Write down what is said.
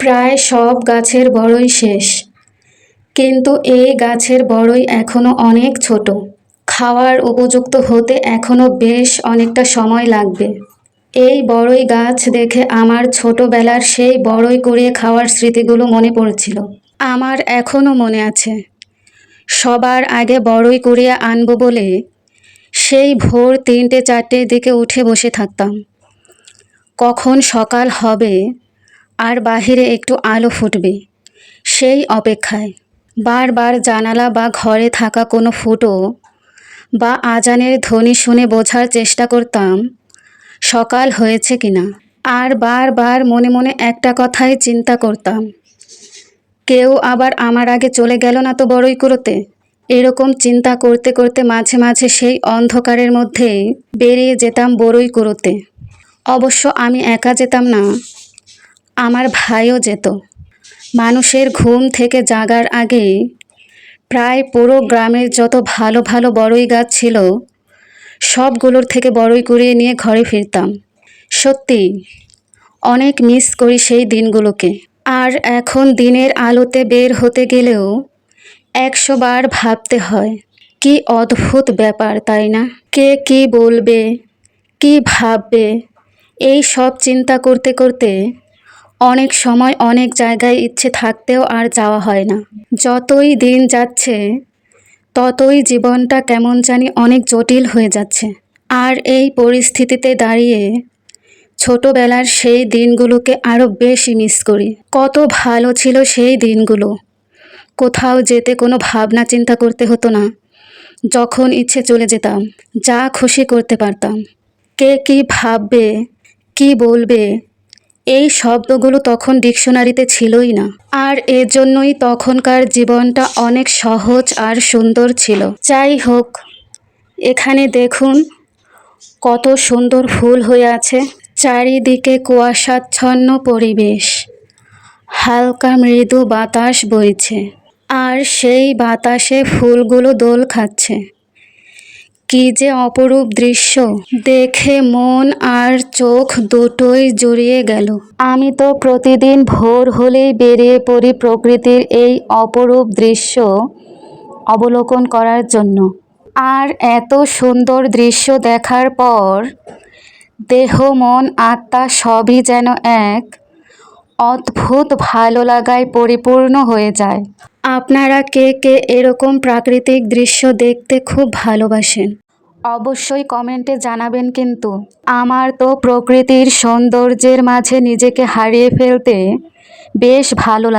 প্রায় সব গাছের বড়ই শেষ। কিন্তু এই গাছের বড়ই এখনও অনেক ছোট। খাওয়ার উপযুক্ত হতে এখনও বেশ অনেকটা সময় লাগবে। এই বড়ই গাছ দেখে আমার ছোটবেলার সেই বড়ই কুড়িয়ে খাওয়ার স্মৃতিগুলো মনে পড়ছিল। আমার এখনও মনে আছে। সবার আগে বড়ই কুড়িয়ে আনব বলে সেই ভোর তিনটে চারটের দিকে উঠে বসে থাকতাম। কখন সকাল হবে আর বাহিরে একটু আলো ফুটবে। সেই অপেক্ষায় বারবার জানালা বা ঘরে থাকা কোনো ফুটো বা আজানের ধ্বনি শুনে বোঝার চেষ্টা করতাম, সকাল হয়েছে কিনা। আর বারবার মনে মনে একটা কথাই চিন্তা করতাম, কেউ আবার আমার আগে চলে গেল না তো বড়ই কুড়োতে এরকম চিন্তা করতে করতে মাঝে মাঝে সেই অন্ধকারের মধ্যেই বেরিয়ে যেতাম বড়ই কুড়োতে অবশ্য আমি একা যেতাম না আমার ভাইও যেত। মানুষের ঘুম থেকে জাগার আগেই প্রায় পুরো গ্রামের যত ভালো ভালো বড়ই গাছ ছিল, সবগুলোর থেকে বড়ই কুড়িয়ে নিয়ে ঘরে ফিরতাম। সত্যি, অনেক মিস করি সেই দিনগুলোকে। আর এখন দিনের আলোতে বের হতে গেলেও একশো বার ভাবতে হয়, কি অদ্ভুত ব্যাপার, তাই না? কে কি বলবে, কি ভাববে, এই সব চিন্তা করতে করতে অনেক সময় অনেক জায়গায় ইচ্ছে থাকতেও আর যাওয়া হয় না। যতই দিন যাচ্ছে, ততই জীবনটা কেমন জানি অনেক জটিল হয়ে যাচ্ছে। আর এই পরিস্থিতিতে দাঁড়িয়ে ছোটবেলার সেই দিনগুলোকে আরও বেশি মিস করি। কত ভালো ছিল সেই দিনগুলো। কোথাও যেতে কোনো ভাবনা চিন্তা করতে হতো না। যখন ইচ্ছে চলে যেতাম, যা খুশি করতে পারতাম। কে কি ভাববে, কি বলবে এই শব্দগুলো তখন ডিকশনারিতে ছিলই না। আর এজন্যই তখনকার জীবনটা অনেক সহজ আর সুন্দর ছিল। যাই হোক, এখানে দেখুন কত সুন্দর ফুল হয়ে আছে। চারিদিকে কুয়াশাচ্ছন্ন পরিবেশ। হালকা মৃদু বাতাস বইছে। আর সেই বাতাসে ফুলগুলো দোল খাচ্ছে। কি যে অপরূপ দৃশ্য। দেখে মন আর চোখ দুটোই জুড়িয়ে গেল। আমি তো প্রতিদিন ভোর হলেই বেরিয়ে পড়ি প্রকৃতির এই অপরূপ দৃশ্য অবলোকন করার জন্য। আর এত সুন্দর দৃশ্য দেখার পর দেহ, মন, আত্মা সবই যেন এক অদ্ভুত ভালো লাগায় পরিপূর্ণ হয়ে যায়। আপনারা কে কে এরকম প্রাকৃতিক দৃশ্য দেখতে খুব ভালোবাসেন? অবশ্যই কমেন্টে জানাবেন কিন্তু। আমার তো প্রকৃতির সৌন্দর্যের মাঝে নিজেকে হারিয়ে ফেলতে বেশ ভালো লাগে।